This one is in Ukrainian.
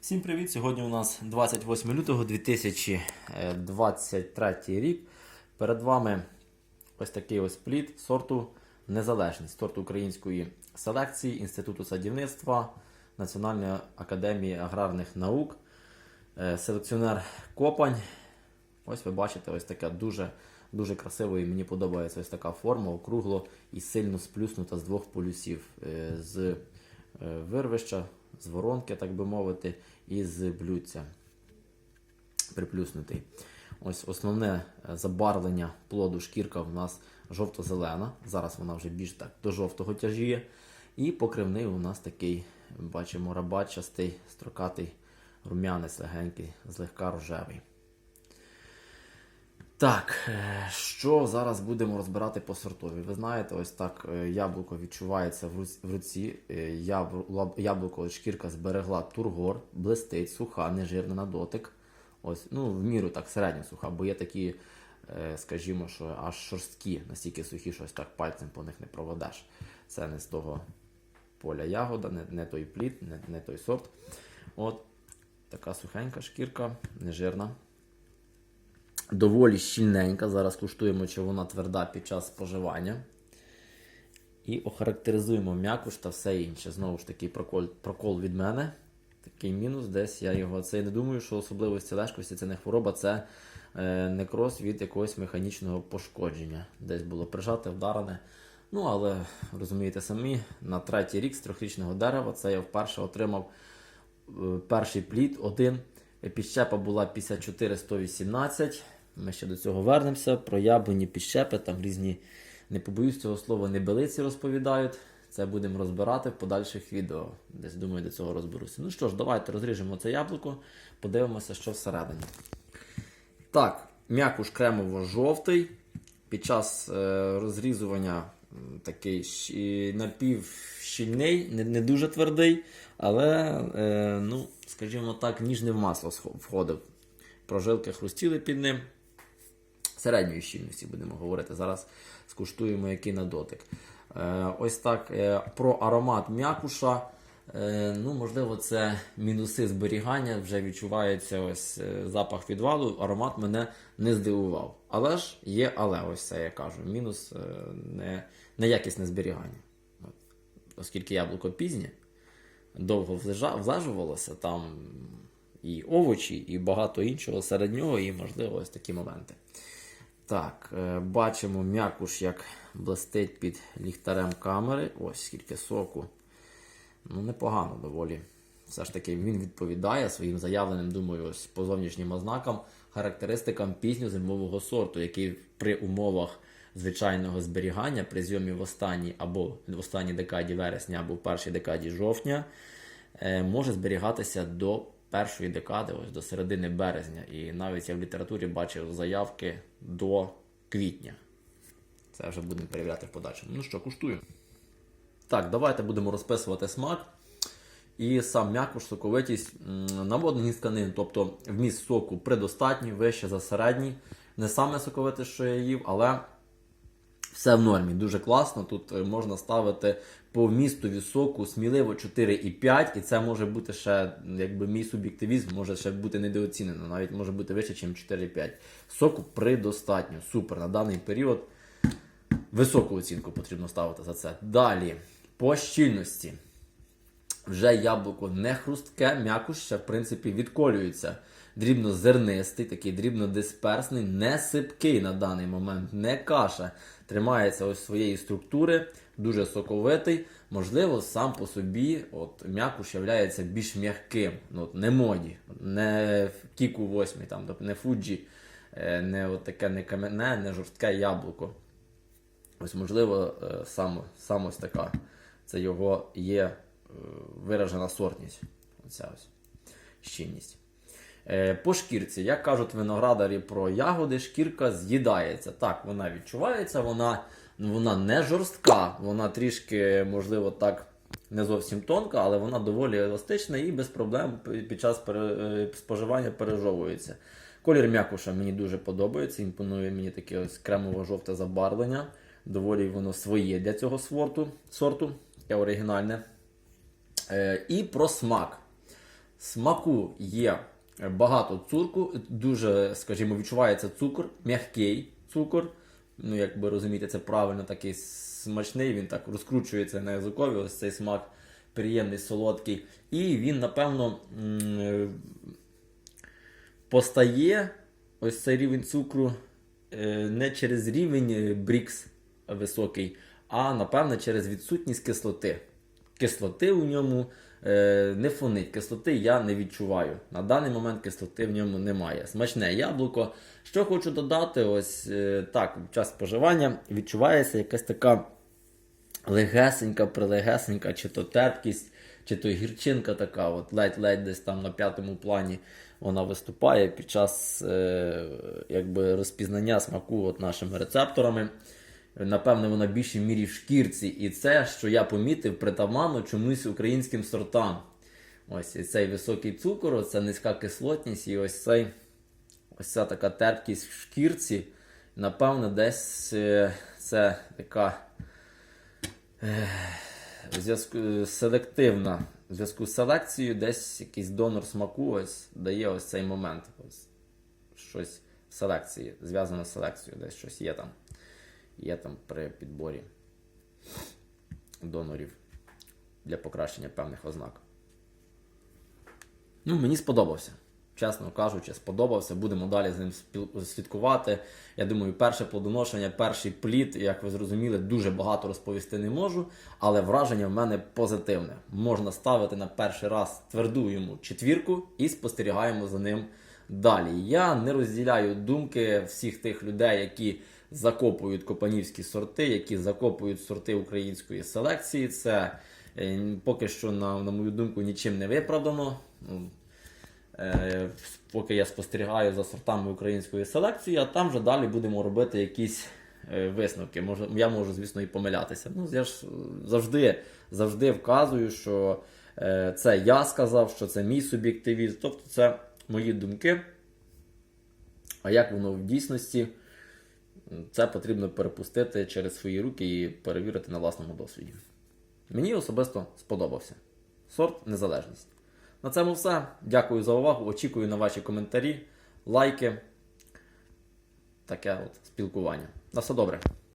Всім привіт! Сьогодні у нас 28 лютого 2023 рік. Перед вами ось такий ось плід сорту Незалежність, сорту української селекції Інституту садівництва Національної академії аграрних наук. Е, Селекціонер Копань. Ось ви бачите, ось така дуже, дуже красива і мені подобається ось така форма, округло і сильно сплюснута з двох полюсів. Е, З е, вирвища, з воронки, так би мовити, і з блюдця приплюснутий. Ось основне е, забарвлення плоду шкірка в нас жовто-зелена. Зараз вона вже більш так до жовтого тяжіє. І покривний у нас такий, бачимо, рабачастий, строкатий рум'янець легенький, злегка рожевий. Так, е, що зараз будемо розбирати по сортові? Ви знаєте, ось так е, яблуко відчувається в руці. Е, Яблуко, шкірка зберегла тургор, блистить, суха, нежирна на дотик. Ось, ну, в міру так середньо суха, бо є такі, скажімо, що аж шорсткі, настільки сухі, що ось так пальцем по них не проведеш. Це не з того поля ягода, не, не той плід, не, не той сорт. От така сухенька шкірка, нежирна доволі щільненька. Зараз куштуємо, чи вона тверда під час споживання. І охарактеризуємо м'якуш та все інше. Знову ж таки, прокол, прокол від мене. Такий мінус, десь я його. Це я не думаю, що особливості лежкості це не хвороба, це е, некроз від якогось механічного пошкодження. Десь було прижате, вдарене. Ну, але розумієте самі, на третій рік з трьохрічного дерева це я вперше отримав е, перший плід один. Підщепа була 54-118. Ми ще до цього вернемося. Про яблуні підщепи, там різні, не побоюсь цього слова, небелиці розповідають. Це будемо розбирати в подальших відео. Десь думаю, до цього розберуся. Ну що ж, давайте розріжемо це яблуко, подивимося, що всередині. Так, м'якуш кремово-жовтий. Під час е, розрізування такий напівщільний, не, не дуже твердий, але, е, ну, скажімо так, ніжне в масло входив. Прожилки хрустіли під ним. Середньої щільності будемо говорити. Зараз скуштуємо, який на дотик. Е, ось так е, про аромат м'якуша. Е, ну, можливо, це мінуси зберігання. Вже відчувається ось запах відвалу. Аромат мене не здивував. Але ж є, але ось це я кажу. Мінус не, неякісне зберігання. Оскільки яблуко пізнє, довго влежувалося, там і овочі, і багато іншого серед нього, і, можливо, ось такі моменти. Так, е, бачимо м'якуш, як блистить під ліхтарем камери. Ось скільки соку. Ну, непогано доволі. Все ж таки він відповідає своїм заявленим, думаю, ось по зовнішнім ознакам, характеристикам пізньозимового сорту, який при умовах звичайного зберігання при зйомі в останній або в останній декаді вересня, або в першій декаді жовтня, е, може зберігатися до першої декади, ось до середини березня. І навіть я в літературі бачив заявки до квітня. Це вже будемо перевіряти в подальшому. Ну що, куштую. Так, давайте будемо розписувати смак. І сам м'якуш, соковитість, м, наводнені тканин, тобто вміст соку предостатній, вище за середній. Не саме соковите, що я їв, але все в нормі. Дуже класно. Тут е, можна ставити по вмістові соку сміливо 4,5, і це може бути ще, якби мій суб'єктивізм може ще бути недооцінено, навіть може бути вище, ніж 4,5. Соку предостатньо. Супер. На даний період високу оцінку потрібно ставити за це. Далі, по щільності. Вже яблуко не хрустке, м'якуш ще, в принципі, відколюється. Дрібнозернистий, такий дрібнодисперсний, не сипкий на даний момент, не каша. Тримається ось своєї структури, дуже соковитий. Можливо, сам по собі от, м'якуш являється більш м'яким. Ну, не моді, не кіку 8, там, не фуджі, е, не от таке не кам'яне, не жорстке яблуко. Ось, можливо, е, сам, сам ось така. Це його є е, виражена сортність. Оця ось щільність. Е, По шкірці, як кажуть виноградарі про ягоди, шкірка з'їдається. Так, вона відчувається, вона, вона не жорстка, вона трішки, можливо, так не зовсім тонка, але вона доволі еластична і без проблем під час е, споживання пережовується. Колір м'якуша мені дуже подобається, імпонує мені таке ось кремово-жовте забарвлення. Доволі воно своє для цього сорту, сорту таке оригінальне. Е, і про смак. Смаку є багато цукру, дуже, скажімо, відчувається цукор, м'який цукор. Ну, як ви розумієте, це правильно такий смачний, він так розкручується на язикові, ось цей смак приємний, солодкий. І він, напевно, постає ось цей рівень цукру е, не через рівень Брікс високий, а напевно через відсутність кислоти. Кислоти у ньому не фонить. Кислоти я не відчуваю. На даний момент кислоти в ньому немає. Смачне яблуко. Що хочу додати, ось е, так, під час споживання відчувається якась така легесенька, прилегесенька, чи то терпкість, чи то гірчинка така, от ледь-ледь десь там на п'ятому плані вона виступає під час е, якби, розпізнання смаку от нашими рецепторами. Напевно, вона в більшій мірі в шкірці. І це, що я помітив, притаманно чомусь українським сортам. Ось і цей високий цукор, це низька кислотність, і ось цей ось ця така терпкість в шкірці. Напевно, десь е, це така е, зв'язку селективна. В зв'язку з селекцією десь якийсь донор смаку ось дає ось цей момент. Ось щось в селекції, зв'язане з селекцією, десь щось є там. Є там при підборі донорів для покращення певних ознак. Ну, мені сподобався. Чесно кажучи, сподобався. Будемо далі з ним слідкувати. Я думаю, перше плодоношення, перший плід, як ви зрозуміли, дуже багато розповісти не можу, але враження в мене позитивне. Можна ставити на перший раз тверду йому четвірку і спостерігаємо за ним далі. Я не розділяю думки всіх тих людей, які закопують копанівські сорти, які закопують сорти української селекції. Це е, поки що, на, на мою думку, нічим не виправдано. Ну, Е, поки я спостерігаю за сортами української селекції, а там вже далі будемо робити якісь е, висновки. Я можу, звісно, і помилятися. Ну, я ж завжди, завжди вказую, що це я сказав, що це мій суб'єктивізм, тобто це мої думки. А як воно в дійсності, це потрібно перепустити через свої руки і перевірити на власному досвіді. Мені особисто сподобався. Сорт незалежність. На цьому все. Дякую за увагу. Очікую на ваші коментарі, лайки. Таке от спілкування. На все добре.